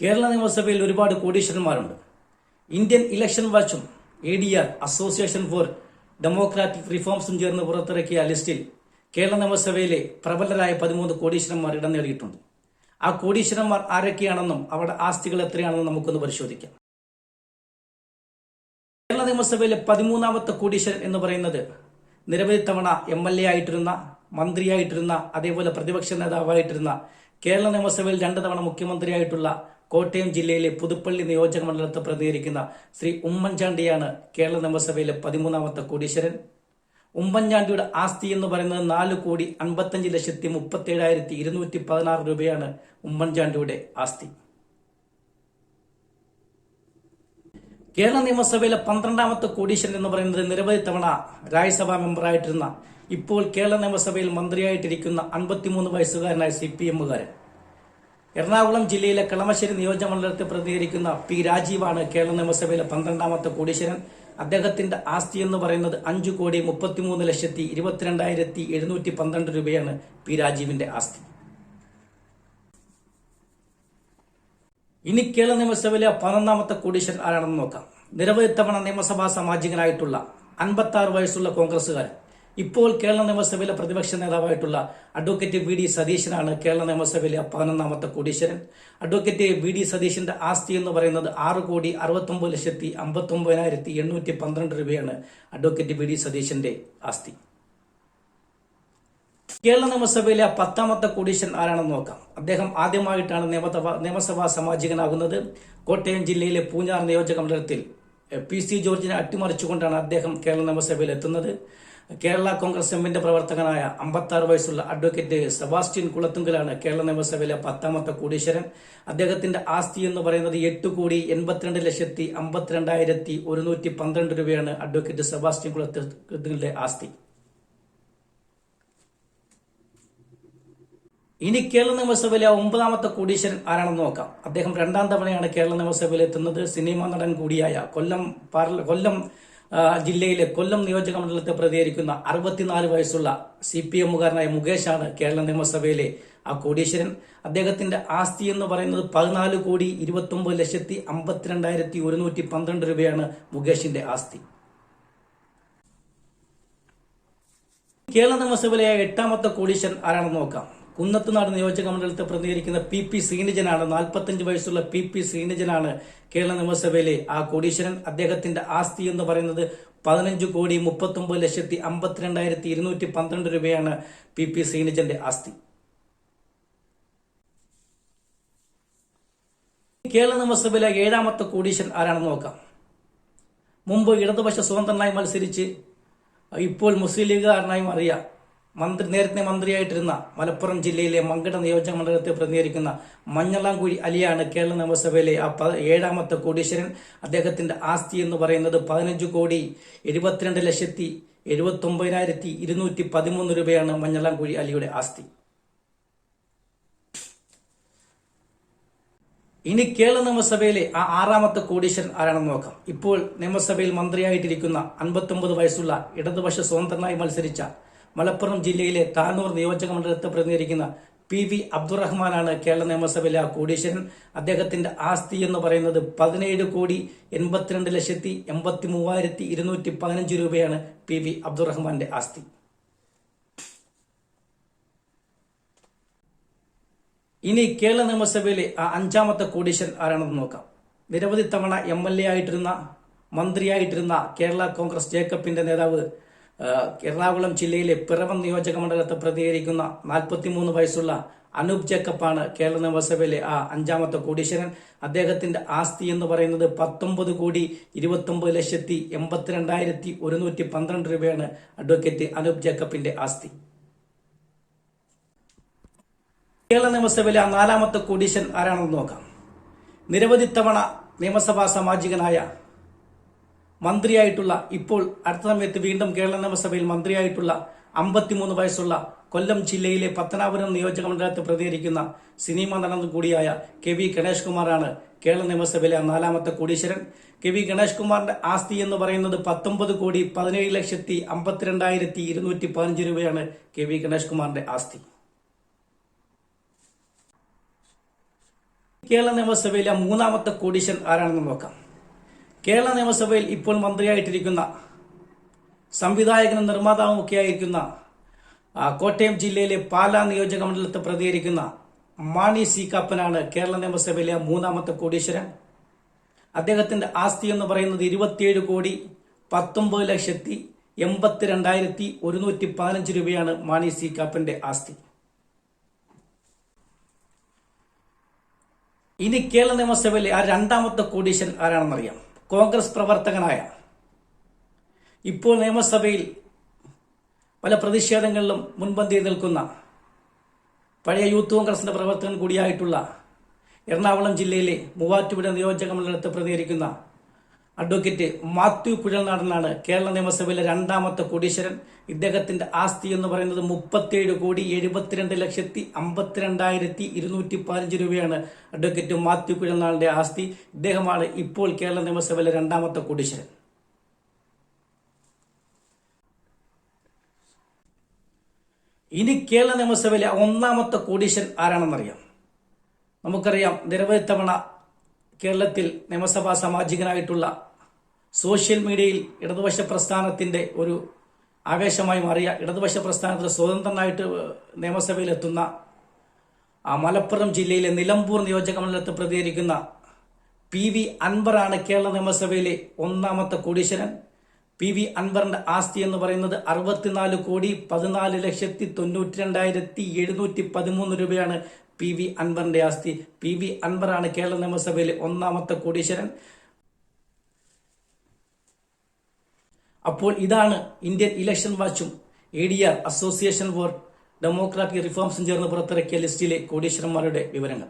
കേരള നിയമസഭയിൽ ഒരുപാട് കോടീശ്വരന്മാരുണ്ട്. Indian election വാച്ചും A D R association for democratic റിഫോംസും ചേർന്ന് പുറത്തിറക്കിയ ലിസ്റ്റിൽ കേരള നിയമസഭയിലെ പ്രബലരായ പതിമൂന്ന് കോടീശ്വരന്മാർ ഇടം നേടിയിട്ടുണ്ട്. ആ കോടീശ്വരന്മാർ ആരൊക്കെയാണെന്നും അവരുടെ ആസ്തികൾ എത്രയാണെന്നും നമുക്കൊന്ന് പരിശോധിക്കാം. കേരള നിയമസഭയിലെ പതിമൂന്നാമത്തെ കോടീശ്വരൻ എന്ന് പറയുന്നത് നിരവധി തവണ എം എൽ എ ആയിട്ടിരുന്ന മന്ത്രിയായിട്ടിരുന്ന അതേപോലെ പ്രതിപക്ഷ നേതാവായിട്ടിരുന്ന കേരള നിയമസഭയിൽ രണ്ടു തവണ മുഖ്യമന്ത്രിയായിട്ടുള്ള കോട്ടയം ജില്ലയിലെ പുതുപ്പള്ളി നിയോജക മണ്ഡലത്തെ പ്രതിനിധീകരിക്കുന്ന ശ്രീ ഉമ്മൻചാണ്ടിയാണ് കേരള നിയമസഭയിലെ പതിമൂന്നാമത്തെ കോടീശ്വരൻ. ഉമ്മൻചാണ്ടിയുടെ ആസ്തി എന്ന് പറയുന്നത് നാല് കോടി അൻപത്തഞ്ച് ലക്ഷത്തി മുപ്പത്തി ഏഴായിരത്തി ഇരുന്നൂറ്റി പതിനാറ് രൂപയാണ് ഉമ്മൻചാണ്ടിയുടെ ആസ്തി. കേരള നിയമസഭയിലെ പന്ത്രണ്ടാമത്തെ കോടീശ്വരൻ എന്ന് പറയുന്നത് നിരവധി തവണ രാജ്യസഭാ മെമ്പറായിട്ടിരുന്ന ഇപ്പോൾ കേരള നിയമസഭയിൽ മന്ത്രിയായിട്ടിരിക്കുന്ന അൻപത്തിമൂന്ന് വയസ്സുകാരനായ സി പി എമ്മുകാരൻ. എറണാകുളം ജില്ലയിലെ കളമശ്ശേരി നിയോജകമണ്ഡലത്തെ പ്രതിനിധീകരിക്കുന്ന പി രാജീവാണ് കേരള നിയമസഭയിലെ പന്ത്രണ്ടാമത്തെ കോടീശ്വരൻ. അദ്ദേഹത്തിന്റെ ആസ്തി എന്ന് പറയുന്നത് അഞ്ചു കോടി മുപ്പത്തിമൂന്ന് ലക്ഷത്തി ഇരുപത്തിരണ്ടായിരത്തി എഴുന്നൂറ്റി പന്ത്രണ്ട് രൂപയാണ് പി രാജീവിന്റെ ആസ്തി. ഇനി കേരള നിയമസഭയിലെ പതിനൊന്നാമത്തെ കോടീശ്വരൻ ആരാണെന്ന് നോക്കാം. നിരവധി തവണ നിയമസഭാ സാമാജികനായിട്ടുള്ള അൻപത്തി വയസ്സുള്ള കോൺഗ്രസുകാരൻ ഇപ്പോൾ കേരള നിയമസഭയിലെ പ്രതിപക്ഷ നേതാവായിട്ടുള്ള അഡ്വക്കേറ്റ് വി ഡി സതീശനാണ് കേരള നിയമസഭയിലെ പതിനൊന്നാമത്തെ കോടീശ്വരൻ. അഡ്വക്കേറ്റ് വി ഡി സതീശന്റെ ആസ്തി എന്ന് പറയുന്നത് ആറ് കോടി അറുപത്തൊമ്പത് ലക്ഷത്തി അമ്പത്തൊമ്പതിനായിരത്തി എണ്ണൂറ്റി പന്ത്രണ്ട് രൂപയാണ് അഡ്വക്കേറ്റ് വി ഡി സതീശന്റെ ആസ്തി. കേരള നിയമസഭയിലെ പത്താമത്തെ കോടീശ്വരൻ ആരാണെന്ന് നോക്കാം. അദ്ദേഹം ആദ്യമായിട്ടാണ് നിയമസഭ സാമാജികനാകുന്നത്. കോട്ടയം ജില്ലയിലെ പൂഞ്ഞാർ നിയോജക മണ്ഡലത്തിൽ പി സി ജോർജിനെ അട്ടിമറിച്ചുകൊണ്ടാണ് അദ്ദേഹം കേരള നിയമസഭയിൽ എത്തുന്നത്. കേരള കോൺഗ്രസ് എമ്മിന്റെ പ്രവർത്തകനായ അമ്പത്തി ആറ് വയസ്സുള്ള അഡ്വക്കേറ്റ് സെബാസ്റ്റ്യൻ കുളത്തുങ്കലാണ് കേരള നിയമസഭയിലെ പത്താമത്തെ കോടീശ്വരൻ. അദ്ദേഹത്തിന്റെ ആസ്തി എന്ന് പറയുന്നത് എട്ട് കോടി എൺപത്തിരണ്ട് ലക്ഷത്തി അമ്പത്തിരണ്ടായിരത്തി ഒരുന്നൂറ്റി പന്ത്രണ്ട് രൂപയാണ് അഡ്വക്കേറ്റ് സെബാസ്റ്റ്യൻ കുളത്തുങ്കലിന്റെ ആസ്തി. ഇനി കേരള നിയമസഭയിലെ ഒമ്പതാമത്തെ കോടീശ്വരൻ ആരാണെന്ന് നോക്കാം. അദ്ദേഹം രണ്ടാം തവണയാണ് കേരള നിയമസഭയിൽ എത്തുന്നത്. സിനിമാ നടൻ കൂടിയായ കൊല്ലം കൊല്ലം ജില്ലയിലെ കൊല്ലം നിയോജക മണ്ഡലത്തെ പ്രതികരിക്കുന്ന അറുപത്തിനാല് വയസ്സുള്ള സി പി എമ്മുകാരനായ മുകേഷാണ് കേരള നിയമസഭയിലെ ആ കോടീശ്വരൻ. അദ്ദേഹത്തിന്റെ ആസ്തി എന്ന് പറയുന്നത് പതിനാല് കോടി ഇരുപത്തി ഒമ്പത് ലക്ഷത്തി അമ്പത്തിരണ്ടായിരത്തി ഒരുന്നൂറ്റി പന്ത്രണ്ട് രൂപയാണ് മുകേഷിന്റെ ആസ്തി. കേരള നിയമസഭയിലെ എട്ടാമത്തെ കോടീശ്വരൻ ആരാണെന്ന് നോക്കാം. കുന്നത്തുനാട് നിയോജക മണ്ഡലത്തെ പ്രതികരിക്കുന്ന പി പി ശ്രീനിജനാണ് നാൽപ്പത്തഞ്ച് വയസ്സുള്ള പി പി ശ്രീനിജനാണ് കേരള നിയമസഭയിലെ ആ കോടീശ്വരൻ. അദ്ദേഹത്തിന്റെ ആസ്തി എന്ന് പറയുന്നത് പതിനഞ്ച് കോടി മുപ്പത്തൊമ്പത് ലക്ഷത്തി അമ്പത്തിരണ്ടായിരത്തി ഇരുന്നൂറ്റി പന്ത്രണ്ട് രൂപയാണ് പി പി ശ്രീനിജന്റെ ആസ്തി. കേരള നിയമസഭയിലെ ഏഴാമത്തെ കോടീശ്വരൻ ആരാണെന്ന് നോക്കാം. മുമ്പ് ഇടതുപക്ഷ സ്വതന്ത്രനായി മത്സരിച്ച് ഇപ്പോൾ മുസ്ലിം ലീഗുകാരനായി മാറിയ മന്ത്രി നേരത്തെ മന്ത്രിയായിട്ടിരുന്ന മലപ്പുറം ജില്ലയിലെ മങ്കട നിയോജക മണ്ഡലത്തെ പ്രതിനിധീകരിക്കുന്ന മഞ്ഞളാംകുഴി അലിയാണ് കേരള നിയമസഭയിലെ ആ ഏഴാമത്തെ കോടീശ്വരൻ. അദ്ദേഹത്തിന്റെ ആസ്തി എന്ന് പറയുന്നത് പതിനഞ്ച് കോടി എഴുപത്തിരണ്ട് ലക്ഷത്തി എഴുപത്തി ഒമ്പതിനായിരത്തി ഇരുന്നൂറ്റി പതിമൂന്ന് രൂപയാണ് മഞ്ഞളാംകുഴി അലിയുടെ ആസ്തി. ഇനി കേരള നിയമസഭയിലെ ആ ആറാമത്തെ കോടീശ്വരൻ ആരാണെന്ന് നോക്കാം. ഇപ്പോൾ നിയമസഭയിൽ മന്ത്രിയായിട്ടിരിക്കുന്ന അൻപത്തൊമ്പത് വയസ്സുള്ള ഇടതുപക്ഷ സ്വതന്ത്രനായി മത്സരിച്ച മലപ്പുറം ജില്ലയിലെ താനൂർ നിയോജക മണ്ഡലത്തെ പ്രതിനിധീകരിക്കുന്ന പി വി അബ്ദുറഹ്മാനാണ് കേരള നിയമസഭയിലെ കോടീശ്വരൻ. അദ്ദേഹത്തിന്റെ ആസ്തി എന്ന് പറയുന്നത് പതിനേഴ് കോടി എൺപത്തിരണ്ട് ലക്ഷത്തി എൺപത്തി മൂവായിരത്തി ഇരുന്നൂറ്റി പതിനഞ്ച് രൂപയാണ് പി വി അബ്ദുറഹ്മാന്റെ ആസ്തി. ഇനി കേരള നിയമസഭയിലെ ആ അഞ്ചാമത്തെ കോടീശ്വരൻ ആരാണെന്ന് നോക്കാം. നിരവധി തവണ എം എൽ എ ആയിട്ടിരുന്ന മന്ത്രിയായിട്ടിരുന്ന കേരള കോൺഗ്രസ് ജേക്കബിന്റെ നേതാവ് എറണാകുളം ജില്ലയിലെ പിറവം നിയോജക മണ്ഡലത്തെ പ്രതികരിക്കുന്ന നാൽപ്പത്തിമൂന്ന് വയസ്സുള്ള അനൂപ് ജേക്കബാണ് കേരള നിയമസഭയിലെ ആ അഞ്ചാമത്തെ കോടീശ്വരൻ. അദ്ദേഹത്തിന്റെ ആസ്തി എന്ന് പറയുന്നത് പത്തൊമ്പത് കോടി ഇരുപത്തൊമ്പത് ലക്ഷത്തി എൺപത്തിരണ്ടായിരത്തി ഒരുന്നൂറ്റി പന്ത്രണ്ട് രൂപയാണ് അഡ്വക്കേറ്റ് അനൂപ് ജേക്കബിന്റെ ആസ്തി. കേരള നിയമസഭയിലെ ആ നാലാമത്തെ കോടീശ്വരൻ ആരാണെന്ന് നോക്കാം. നിരവധി തവണ നിയമസഭാ സാമാജികനായ മന്ത്രിയായിട്ടുള്ള ഇപ്പോൾ അടുത്ത സമയത്ത് വീണ്ടും കേരള നിയമസഭയിൽ മന്ത്രിയായിട്ടുള്ള അമ്പത്തിമൂന്ന് വയസ്സുള്ള കൊല്ലം ജില്ലയിലെ പത്തനാപുരം നിയോജക മണ്ഡലത്തെ പ്രതികരിക്കുന്ന സിനിമ നടൻ കൂടിയായ കെ വി ഗണേഷ് കുമാറാണ് കേരള നിയമസഭയിലെ നാലാമത്തെ കോടീശ്വരൻ. കെ വി ഗണേഷ് കുമാറിന്റെ ആസ്തി എന്ന് പറയുന്നത് പത്തൊമ്പത് കോടി പതിനേഴ് ലക്ഷത്തി അമ്പത്തിരണ്ടായിരത്തി ഇരുന്നൂറ്റി പതിനഞ്ച് രൂപയാണ് കെ വി ഗണേഷ് കുമാറിന്റെ ആസ്തി. കേരള നിയമസഭയിലെ മൂന്നാമത്തെ കോടീശ്വരൻ ആരാണെന്ന് നോക്കാം. കേരള നിയമസഭയിൽ ഇപ്പോൾ മന്ത്രിയായിട്ടിരിക്കുന്ന സംവിധായകനും നിർമ്മാതാവും ഒക്കെ ആയിരിക്കുന്ന കോട്ടയം ജില്ലയിലെ പാലാ നിയോജക മണ്ഡലത്തെ പ്രതികരിക്കുന്ന മാണി സി കാപ്പനാണ് കേരള നിയമസഭയിലെ മൂന്നാമത്തെ കോടീശ്വരൻ. അദ്ദേഹത്തിന്റെ ആസ്തി എന്ന് പറയുന്നത് ഇരുപത്തിയേഴ് കോടി പത്തൊമ്പത് ലക്ഷത്തി എൺപത്തി രണ്ടായിരത്തി ഒരുന്നൂറ്റി പതിനഞ്ച് രൂപയാണ് മാണി സി കാപ്പന്റെ ആസ്തി. ഇനി കേരള നിയമസഭയിലെ ആ രണ്ടാമത്തെ കോടീശ്വരൻ ആരാണെന്നറിയാം? കോൺഗ്രസ് പ്രവർത്തകനായ. ഇപ്പോൾ നിയമസഭയിൽ പല പ്രതിഷേധങ്ങളിലും മുൻപന്തിയിൽ നിൽക്കുന്ന പഴയ യൂത്ത് കോൺഗ്രസിന്റെ പ്രവർത്തകൻ കൂടിയായിട്ടുള്ള എറണാകുളം ജില്ലയിലെ മൂവാറ്റുപുഴ നിയോജക മണ്ഡലത്തെ പ്രതികരിക്കുന്ന അഡ്വക്കേറ്റ് മാത്യു കുഴൽനാടനാണ് കേരള നിയമസഭയിലെ രണ്ടാമത്തെ കോടീശ്വരൻ. ഇദ്ദേഹത്തിന്റെ ആസ്തി എന്ന് പറയുന്നത് മുപ്പത്തിയേഴ് കോടി എഴുപത്തിരണ്ട് ലക്ഷത്തി അമ്പത്തിരണ്ടായിരത്തി ഇരുന്നൂറ്റി പതിനഞ്ച് രൂപയാണ് അഡ്വക്കേറ്റ് മാത്യു കുഴൽനാടിന്റെ ആസ്തി. ഇദ്ദേഹമാണ് ഇപ്പോൾ കേരള നിയമസഭയിലെ രണ്ടാമത്തെ കോടീശ്വരൻ. ഇനി കേരള നിയമസഭയിലെ ഒന്നാമത്തെ കോടീശ്വരൻ ആരാണെന്നറിയാം? നമുക്കറിയാം നിരവധി തവണ കേരളത്തിൽ നിയമസഭാ സാമാജികനായിട്ടുള്ള സോഷ്യൽ മീഡിയയിൽ ഇടതുപക്ഷ പ്രസ്ഥാനത്തിന്റെ ഒരു ആവേശമായി മാറിയ ഇടതുപക്ഷ പ്രസ്ഥാനത്തിൽ സ്വതന്ത്രനായിട്ട് നിയമസഭയിലെത്തുന്ന മലപ്പുറം ജില്ലയിലെ നിലമ്പൂർ നിയോജക മണ്ഡലത്തിൽ പ്രതികരിക്കുന്ന പി വി അൻവറാണ് കേരള നിയമസഭയിലെ ഒന്നാമത്തെ കോടീശ്വരൻ. പി വി അൻവറിന്റെ ആസ്തി എന്ന് പറയുന്നത് അറുപത്തിനാല് കോടി പതിനാല് ലക്ഷത്തി തൊണ്ണൂറ്റി രണ്ടായിരത്തി എഴുന്നൂറ്റി പതിമൂന്ന് രൂപയാണ് പി വി അൻവറിന്റെ ആസ്തി. പി വി അൻവറാണ് കേരള നിയമസഭയിലെ ഒന്നാമത്തെ കോടീശ്വരൻ. അപ്പോൾ ഇതാണ് Indian election വാച്ചും A D R association for democratic റിഫോംസും ചേർന്ന് പുറത്തിറക്കിയ ലിസ്റ്റിലെ കോടീശ്വരന്മാരുടെ വിവരങ്ങൾ.